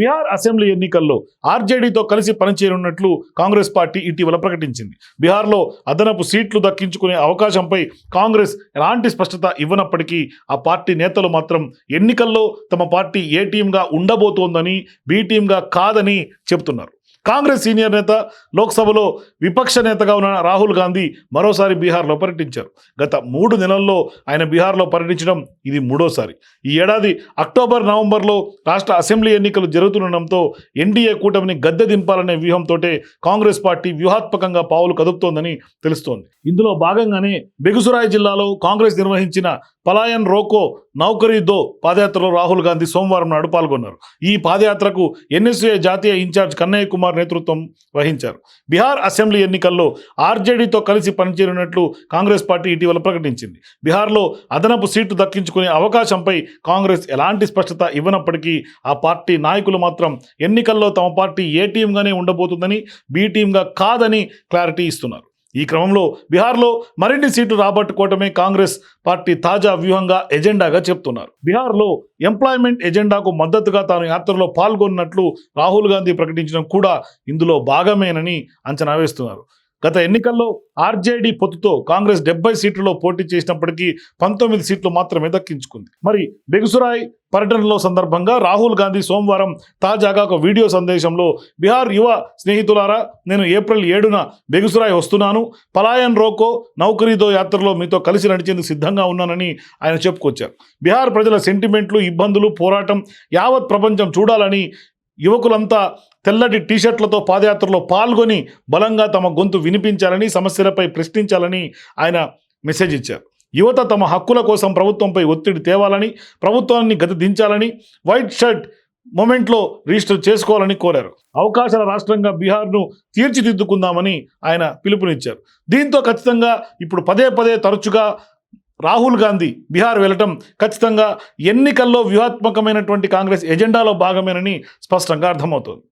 Bihar assembly ఎన్నికల్లో ఆర్జేడీతో కలిసి పనిచేయనున్నట్లు Congress party ఇటీవల ప్రకటించింది. బీహార్లో అదనపు సీట్లు దక్కించుకునే అవకాశంపై కాంగ్రెస్ ఎలాంటి స్పష్టత ఇవ్వనప్పటికీ ఆ పార్టీ నేతలు మాత్రం ఎన్నికల్లో తమ పార్టీ ఏ టీంగా ఉండబోతోందని బి టీంగా కాదని చెబుతున్నారు. కాంగ్రెస్ సీనియర్ నేత లోక్సభలో విపక్ష నేతగా ఉన్న రాహుల్ గాంధీ మరోసారి బీహార్లో పర్యటించారు. గత మూడు నెలల్లో ఆయన బీహార్లో పర్యటించడం ఇది మూడోసారి. ఈ ఏడాది అక్టోబర్ నవంబర్లో రాష్ట్ర అసెంబ్లీ ఎన్నికలు జరుగుతుండటంతో ఎన్డీఏ కూటమిని గద్దె దింపాలనే వ్యూహంతోటే కాంగ్రెస్ పార్టీ వ్యూహాత్మకంగా పావులు కదుపుతోందని తెలుస్తోంది. ఇందులో భాగంగానే బెగుసురాయ్ జిల్లాలో కాంగ్రెస్ నిర్వహించిన పలాయన్ రోకో నౌకరీ దో పాదయాత్రలో రాహుల్ గాంధీ సోమవారం నాడు పాల్గొన్నారు. ఈ పాదయాత్రకు ఎన్ఎస్ఏ జాతీయ ఇన్ఛార్జ్ కన్నయ్య కుమార్ నేతృత్వం వహించారు. బీహార్ అసెంబ్లీ ఎన్నికల్లో ఆర్జేడీతో కలిసి పనిచేరినట్లు కాంగ్రెస్ పార్టీ ఇటీవల ప్రకటించింది. బీహార్లో అదనపు సీటు దక్కించుకునే అవకాశంపై కాంగ్రెస్ ఎలాంటి స్పష్టత ఇవ్వనప్పటికీ ఆ పార్టీ నాయకులు మాత్రం ఎన్నికల్లో తమ పార్టీ ఏ టీంగానే ఉండబోతుందని బి టీంగా కాదని క్లారిటీ ఇస్తున్నారు. ఈ క్రమంలో బీహార్లో మరిన్ని సీట్లు రాబట్టుకోవటమే కాంగ్రెస్ పార్టీ తాజా వ్యూహంగా ఎజెండాగా చెప్తున్నారు. బీహార్లో ఎంప్లాయ్మెంట్ ఎజెండాకు మద్దతుగా తాను యాత్రలో పాల్గొన్నట్లు రాహుల్ గాంధీ ప్రకటించడం కూడా ఇందులో భాగమేనని అంచనా వేస్తున్నారు. గత ఎన్నికల్లో ఆర్జేడీ పొత్తుతో కాంగ్రెస్ డెబ్బై సీట్లలో పోటీ చేసినప్పటికీ పంతొమ్మిది సీట్లు మాత్రమే దక్కించుకుంది. మరి బెగుసురాయ్ పర్యటనలో సందర్భంగా రాహుల్ గాంధీ సోమవారం తాజాగా ఒక వీడియో సందేశంలో బీహార్ యువ స్నేహితులారా నేను ఏప్రిల్ ఏడున బెగుసురాయ్ వస్తున్నాను. పలాయన్ రోకో నౌకరీదో యాత్రలో మీతో కలిసి నడిచేందుకు సిద్ధంగా ఉన్నానని ఆయన చెప్పుకొచ్చారు. బీహార్ ప్రజల సెంటిమెంట్లు ఇబ్బందులు పోరాటం యావత్ ప్రపంచం చూడాలని యువకులంతా తెల్లటి టీషర్ట్లతో పాదయాత్రలో పాల్గొని బలంగా తమ గొంతు వినిపించాలని సమస్యలపై ప్రశ్నించాలని ఆయన మెసేజ్ ఇచ్చారు. యువత తమ హక్కుల కోసం ప్రభుత్వంపై ఒత్తిడి తేవాలని ప్రభుత్వాన్ని గత దించాలని వైట్ షర్ట్ మూమెంట్లో రిజిస్టర్ చేసుకోవాలని కోరారు. అవకాశాల రాష్ట్రంగా బీహార్ను తీర్చిదిద్దుకుందామని ఆయన పిలుపునిచ్చారు. దీంతో ఖచ్చితంగా ఇప్పుడు పదే పదే తరచుగా రాహుల్ గాంధీ బీహార్ వెళ్ళటం ఖచ్చితంగా ఎన్నికల్లో వ్యూహాత్మకమైనటువంటి కాంగ్రెస్ ఎజెండాలో భాగమేనని స్పష్టంగా అర్థమవుతోంది.